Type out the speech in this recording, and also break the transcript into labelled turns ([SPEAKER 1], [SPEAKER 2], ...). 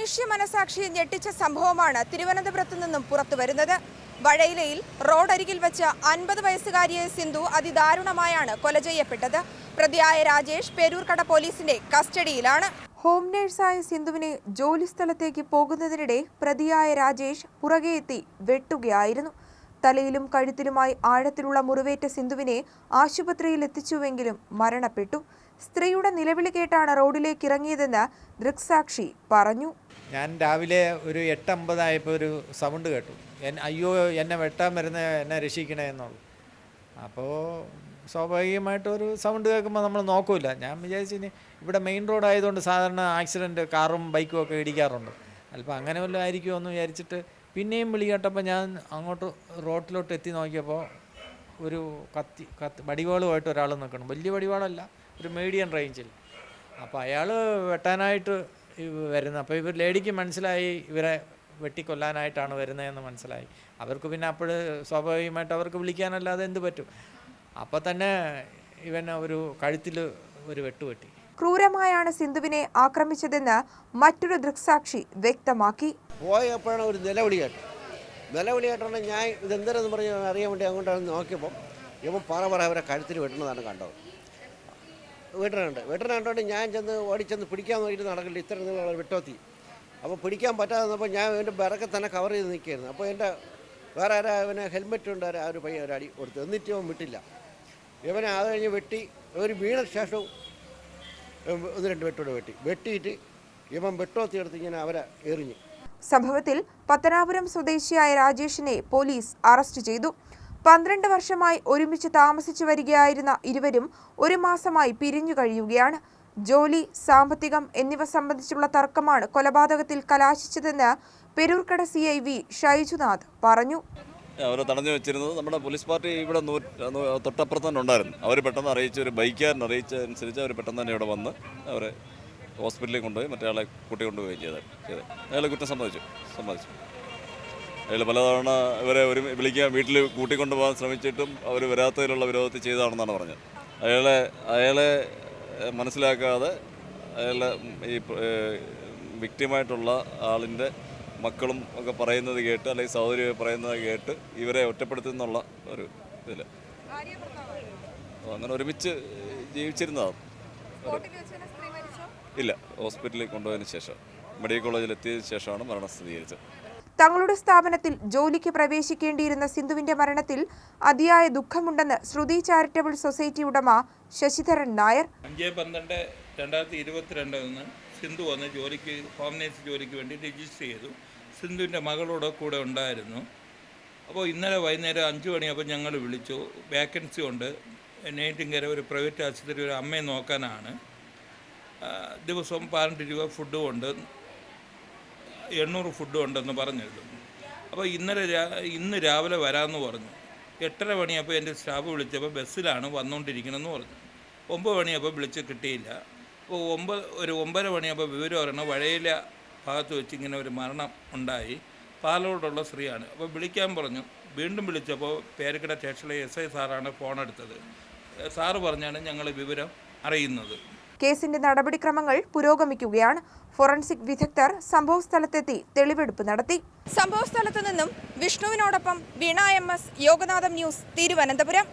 [SPEAKER 1] മനുഷ്യ മനസാക്ഷിയെ ഞെട്ടിച്ച സംഭവമാണ് തിരുവനന്തപുരത്ത് നിന്നും പുറത്തു വരുന്നത്. വഴയിലയിൽ റോഡരികിൽ വെച്ച് അൻപത് വയസ്സുകാരിയെ സിന്ധു അതിദാരുണമായാണ് കൊല ചെയ്യപ്പെട്ടത്. പ്രതിയായ രാജേഷ് പേരൂർക്കട പോലീസിന്റെ കസ്റ്റഡിയിലാണ്. ഹോം നേഴ്സായ സിന്ധുവിനെ ജോലി സ്ഥലത്തേക്ക് പോകുന്നതിനിടെ പ്രതിയായ രാജേഷ് പുറകെ എത്തി വെട്ടുകയായിരുന്നു. തലയിലും കഴുത്തിലുമായി ആഴത്തിലുള്ള മുറിവേറ്റ സിന്ധുവിനെ ആശുപത്രിയിൽ എത്തിച്ചുവെങ്കിലും മരണപ്പെട്ടു. സ്ത്രീയുടെ നിലവിളി കേട്ടാണ് റോഡിലേക്ക് ഇറങ്ങിയതെന്ന് ദൃക്സാക്ഷി പറഞ്ഞു.
[SPEAKER 2] ഞാൻ രാവിലെ ഒരു എട്ടമ്പതായപ്പോൾ ഒരു സൗണ്ട് കേട്ടു. എൻ അയ്യോ എന്നെ വെട്ടാൻ വരുന്ന എന്നെ രക്ഷിക്കണേ എന്നുള്ളു. അപ്പോൾ സ്വാഭാവികമായിട്ടൊരു സൗണ്ട് കേൾക്കുമ്പോൾ നമ്മൾ നോക്കില്ല ഞാൻ വിചാരിച്ചു ഇവിടെ മെയിൻ റോഡ് ആയതുകൊണ്ട് സാധാരണ ആക്സിഡന്റ് കാറും ബൈക്കും ഒക്കെ ഇടിക്കാറുണ്ട്. അല്പം അങ്ങനെ വല്ലതും ആയിരിക്കുമോ എന്ന് വിചാരിച്ചിട്ട് പിന്നെയും വിളി കേട്ടപ്പോൾ ഞാൻ അങ്ങോട്ട് റോട്ടിലോട്ട് എത്തി നോക്കിയപ്പോൾ ഒരു കത്തി കത്തി വടിവാളുമായിട്ട് ഒരാൾ നിൽക്കണം. വലിയ വടിവാളല്ല ഒരു മീഡിയം റേഞ്ചിൽ. അപ്പോൾ അയാൾ വെട്ടാനായിട്ട് വരുന്നത് അപ്പോൾ ഇവർ ലേഡിക്ക് മനസ്സിലായി ഇവരെ വെട്ടിക്കൊല്ലാനായിട്ടാണ് വരുന്നതെന്ന് മനസ്സിലായി. അവർക്ക് പിന്നെ അപ്പോൾ സ്വാഭാവികമായിട്ട് അവർക്ക് വിളിക്കാനല്ലാതെ എന്ത് പറ്റും? അപ്പോൾ തന്നെ ഇവൻ ഒരു കഴുത്തിൽ ഒരു വെട്ടുവെട്ടി.
[SPEAKER 1] ക്രൂരമായാണ് സിന്ധുവിനെ ആക്രമിച്ചതെന്ന് മറ്റൊരു ദൃക്സാക്ഷി വ്യക്തമാക്കി.
[SPEAKER 3] പോയപ്പോഴാണ് ഒരു നിലവിളി കേട്ടത്. നിലവിളി കേട്ടോണ്ട് ഞാൻ ഇതെന്തരെന്ന് പറഞ്ഞ് അറിയാൻ വേണ്ടി അങ്ങോട്ടാണ് നോക്കിയപ്പോൾ ഇവൻ പറ പറ അവരെ കഴുത്തിൽ വെട്ടുന്നതാണ് കണ്ടത്. വെട്ടനുണ്ട് വെട്ടന കണ്ടോണ്ട് ഞാൻ ചെന്ന് ഓടിച്ചെന്ന് പിടിക്കാൻ നോക്കിയിട്ട് നടക്കില്ല ഇത്ര നീളമുള്ള വിട്ടോത്തി. അപ്പോൾ പിടിക്കാൻ പറ്റാതെ ഞാൻ എന്റെ ബിറക്കെ തന്നെ കവർ ചെയ്ത് നിൽക്കുകയായിരുന്നു അപ്പോൾ എന്റെ വേറെ ആരാ അവന് ഹെൽമെറ്റ് ആ ഒരു പയ്യൻ ഒരു അടി കൊടുത്തു. എന്നിട്ട് അവൻ വിട്ടില്ല. ഇവനെ അത് കഴിഞ്ഞ് വെട്ടി ഒരു വീണ ശേഷവും ഒന്ന് രണ്ട് വെട്ടോടെ വെട്ടി. വെട്ടിയിട്ട് ഇവൻ വെട്ടോത്തി എടുത്ത് ഇങ്ങനെ അവരെ എറിഞ്ഞു.
[SPEAKER 1] സംഭവത്തിൽ പത്തനാപുരം സ്വദേശിയായ രാജേഷിനെ പോലീസ് അറസ്റ്റ് ചെയ്തു. പന്ത്രണ്ട് വർഷമായി ഒരുമിച്ച് താമസിച്ചു വരികയായിരുന്ന ഇരുവരും ഒരു മാസമായി പിരിഞ്ഞു കഴിയുകയാണ്. ജോലി സാമ്പത്തികം എന്നിവ സംബന്ധിച്ചുള്ള തർക്കമാണ് കൊലപാതകത്തിൽ കലാശിച്ചതെന്ന് Peroorkada C I V Shaijunath പറഞ്ഞു.
[SPEAKER 4] അവരെ തടഞ്ഞു വെച്ചിരുന്നത് നമ്മുടെ പോലീസ് പാർട്ടി ഇവിടെ തൊട്ടപ്പുറത്ത് തന്നെ ഉണ്ടായിരുന്നു. അവർ പെട്ടെന്ന് അറിയിച്ച ഒരു ബൈക്കുകാരൻ അറിയിച്ചതനുസരിച്ച് അവർ പെട്ടെന്ന് തന്നെ ഇവിടെ വന്ന് അവരെ ഹോസ്പിറ്റലിൽ കൊണ്ടുപോയി മറ്റേ ആളെ കൂട്ടി കൊണ്ടുപോവുകയും ചെയ്തത് ചെയ്തത് അയാളെ കുറ്റം സമ്മതിച്ചു സമ്മതിച്ചു. അയാൾ പലതവണ ഇവരെ ഒരു വിളിക്കാൻ വീട്ടിൽ കൂട്ടിക്കൊണ്ടുപോകാൻ ശ്രമിച്ചിട്ടും അവർ വരാത്തതിലുള്ള വിരോധത്തിൽ ചെയ്തതാണെന്നാണ് പറഞ്ഞത്. അയാളെ അയാളെ മനസ്സിലാക്കാതെ അയാളെ ഈ വിക്റ്റിമായിട്ടുള്ള ആളിന്റെ മക്കളും ഒക്കെ പറയുന്നത് കേട്ട് അല്ലെങ്കിൽ സഹോദരി പറയുന്നത് കേട്ട് ഇവരെ ഒറ്റപ്പെടുത്തുന്നുള്ള ഒരു ഇതിൽ അങ്ങനെ ഒരുമിച്ച് ജീവിച്ചിരുന്നതാണ് ഇല്ല ഹോസ്പിറ്റലിൽ കൊണ്ടുപോയതിന് ശേഷം മെഡിക്കൽ കോളേജിൽ എത്തിയതിനു ശേഷമാണ് മരണം സ്ഥിരീകരിച്ചത്
[SPEAKER 1] തങ്ങളുടെ സ്ഥാപനത്തിൽ ജോലിക്ക് പ്രവേശിക്കേണ്ടിയിരുന്ന സിന്ധുവിന്റെ മരണത്തിൽ അതിയായ ദുഃഖമുണ്ടെന്ന് ശ്രുതി ചാരിറ്റബിൾ സൊസൈറ്റി ഉടമ ശശിധരൻ നായർ.
[SPEAKER 5] അഞ്ച് പന്ത്രണ്ട് രണ്ടായിരത്തി ഇരുപത്തിരണ്ടിന് സിന്ധു വന്ന് ജോലിക്ക് ഹോം ജോലിക്ക് വേണ്ടി രജിസ്റ്റർ ചെയ്തു. സിന്ധുവിന്റെ മകളോട് കൂടെ ഉണ്ടായിരുന്നു. അപ്പോൾ ഇന്നലെ വൈകുന്നേരം അഞ്ച് മണിയപ്പോൾ ഞങ്ങൾ വിളിച്ചു. വേക്കൻസി ഉണ്ട്. നെയ്റ്റിങ്കര ഒരു പ്രൈവറ്റ് ആശുപത്രി ഒരു അമ്മയെ നോക്കാനാണ്. ദിവസവും പതിനെട്ട് രൂപ ഫുഡും ഉണ്ട്. എണ്ണൂറ് ഫുഡ് ഉണ്ടെന്ന് പറഞ്ഞിരുന്നു. അപ്പോൾ ഇന്നലെ ഇന്ന് രാവിലെ വരാമെന്ന് പറഞ്ഞു. എട്ടര മണിയപ്പോൾ എന്റെ സ്റ്റാഫ് വിളിച്ചപ്പോൾ ബസ്സിലാണ് വന്നുകൊണ്ടിരിക്കണമെന്ന് പറഞ്ഞു. ഒമ്പത് മണിയപ്പോൾ വിളിച്ച് കിട്ടിയില്ല. അപ്പോൾ ഒമ്പത് ഒരു ഒമ്പര മണിയപ്പോൾ വിവരം പറയണം വഴയില ഭാഗത്ത് വെച്ച് ഇങ്ങനെ ഒരു മരണം ഉണ്ടായി. പാലോടുള്ള സ്ത്രീയാണ്. അപ്പോൾ വിളിക്കാൻ പറഞ്ഞു. വീണ്ടും വിളിച്ചപ്പോൾ പേരക്കിട സ്റ്റേഷനിലെ എസ് ഐ സാറാണ് ഫോൺ എടുത്തത് സാറ് പറഞ്ഞാണ് ഞങ്ങൾ വിവരം അറിയുന്നത്.
[SPEAKER 1] കേസിന്റെ നടപടിക്രമങ്ങൾ പുരോഗമിക്കുകയാണ്. ഫോറൻസിക് വിദഗ്ധർ സംഭവസ്ഥലത്തെത്തി തെളിവെടുപ്പ് നടത്തി. സംഭവസ്ഥലത്ത് നിന്നും വിഷ്ണുവിനോടൊപ്പം Veena M S Yoganatham news Thiruvananthapuram.